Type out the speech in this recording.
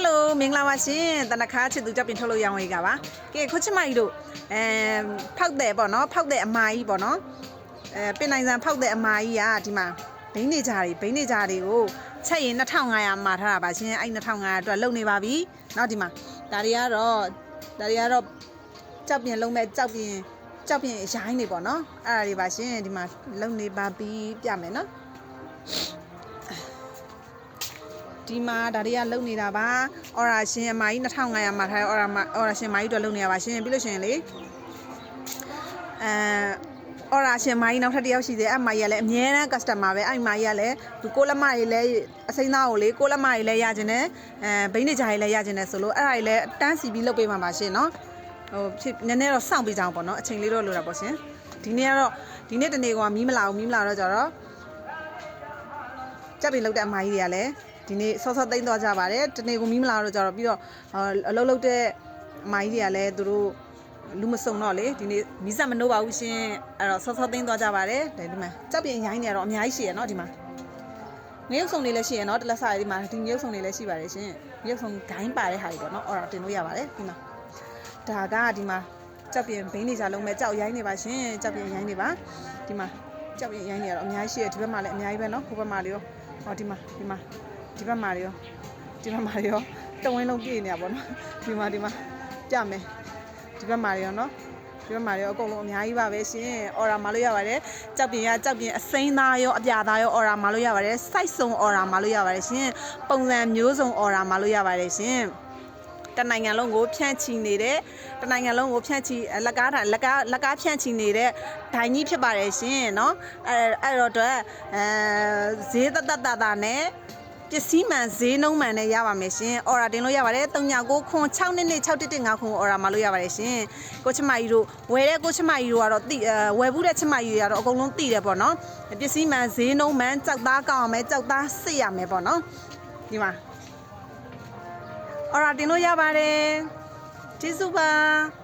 ယ်လိုမင်္ဂလာပါရှင်တနခါချစ်သူကြောင့်ပြင်ထုတ်လို့ရောင်းဝေးကပါကဲခုချစ်မကြီးတို့အဲဖောက်တဲ့ပေါ့နော်ဖောက်တဲ့အမာကြီးပေါ့နော်အဲပင်နိုင်ဆန်ဖောက်တဲ့အမာကြီးကဒီမှာဘိန်းနေကြတွေဘိန်းနေကြတွေကိုချက်ရင်2500မှာထားတာပါရှင်အဲ့2500အတွက်လုံနေပါပြီနောက်ဒီမှာဒါတွေကတော့ဒါတွေကတော့ကြောက်ပြင်လုံးမဲ့ကြောက်ပြင်ကြောက်ပြင်ရိုင်းနေပေါ့နော်အဲ့ဒါတွေပါရှင်ဒီမှာလုံနေပါပြီပြမယ်နော် ဒီမှာဒါတွေကလုံနေတာပါအော်ရာရှင်အမကြီး2500မှာထားအော်ရာမအော်ရာရှင်မကြီးတို့လုံနေရပါရှင်ပြီးလို့ရှိရင်လေအဲအော်ရာရှင်မကြီးနောက်ထပ်တစ်ယောက်ရှိသေးတယ်အမကြီးကလည်းအမြဲတမ်း customer ပဲအဲ့မကြီးကလည်းဒီကိုလက်မတွေလည်းအစိမ်းသားကိုလေကိုလက်မတွေလည်းရကျင်တယ်အဲဘိန်းနေကြတွေလည်းရကျင်တယ်ဆိုလို့အဲ့ဒါတွေလည်းတန်းစီပြီးလုပ်ပေးမှာပါရှင်နော်ဟိုဖြစ်နည်းနည်းတော့စောင့်ပေးကြအောင်ပေါ့နော်အချိန်လေးတော့လိုတာပေါ့ရှင်ဒီနေ့ကတော့ဒီနေ့တနေ့ကမီးမလာဘူးမီးမလာတော့ကြတော့ကြက်ပြီးလောက်တဲ့အမကြီးတွေကလည်း ဒီနေ့ဆော့ဆော့သိမ့်သွားကြပါတယ်တနေ့ကမီးမလာတော့ကြတော့ပြီးတော့အလုပ်လုပ်တဲ့အမကြီးတွေကလည်းသူတို့လူမစုံတော့လေဒီနေ့မီးစက်မနှိုးပါဘူးရှင်အဲ့တော့ဆော့ဆော့သိမ့်သွားကြပါတယ်ဒါဒီမှာကြက်ပြင်ရိုင်းနေရတော့အများကြီးရှိရနော်ဒီမှာငရုတ်ဆောင်တွေလည်းရှိရနော်တလက်စားဒီမှာဒီငရုတ်ဆောင်တွေလည်းရှိပါတယ်ရှင်ငရုတ်ဆောင်ဂိုင်းပါတဲ့ဟာတွေပေါ့နော်အော်ဒါတင်လို့ရပါတယ်ဒီမှာဒါကဒီမှာကြက်ပြင်ဘိန်းနေကြလုံးမဲ့ကြောက်ရိုင်းနေပါရှင်ကြက်ပြင်ရိုင်းနေပါဒီမှာကြက်ပြင်ရိုင်းနေရတော့အများကြီးရှိရဒီဘက်မှာလည်းအများကြီးပဲနော်ဟိုဘက်မှာလည်းရောဟောဒီမှာဒီမှာ ဒီဘက်မှာရောဒီဘက်မှာရောတဝင်းလုံးပြည့်နေရပါတော့ဒီမှာဒီမှာကြမယ်ဒီဘက်မှာရောနော်ဒီဘက်မှာရောအကုန်လုံးအများကြီးပါပဲရှင်အော်ရာမာလို့ရပါတယ်ကြောက်ပြင်ရကြောက်ပြင်အစိမ်းသားရောအပြာသားရောအော်ရာမာလို့ရပါတယ်စိုက်စုံအော်ရာမာလို့ရပါတယ်ရှင်ပုံစံမျိုးစုံအော်ရာမာလို့ရပါတယ်ရှင်တနိုင်ငံလုံးကိုဖြန့်ချီနေတဲ့တနိုင်ငံလုံးကိုဖြန့်ချီလက်ကားထိုင်လက်ကားလက်ကားဖြန့်ချီနေတဲ့ဒိုင်ကြီးဖြစ်ပါတယ်ရှင်เนาะအဲအဲ့တော့အတွက်အဲဈေးတတတတနဲ့ ပစ္စည်းမှန်ဈေးနှုန်းမှန်နဲ့ရပါမယ်ရှင်အော်ရာတင်လို့ရပါတယ်39ခွန်6နှစ်နှစ်615ခွန်အော်ရာမှာလို့ရပါတယ်ရှင်ကိုချမကြီးတို့ဝယ်တဲ့ကိုချမကြီးတို့ကတော့တိအဲဝယ်ဘူးတဲ့ချမကြီးတွေကတော့အကုန်လုံးတိတယ်ပေါ့နော်ပစ္စည်းမှန်ဈေးနှုန်းမှန်ကြောက်သားကောင်းအောင်မယ်ကြောက်သားစစ်ရမယ်ပေါ့နော်ဒီမှာအော်ရာတင်လို့ရပါတယ်ကျေးဇူးပါ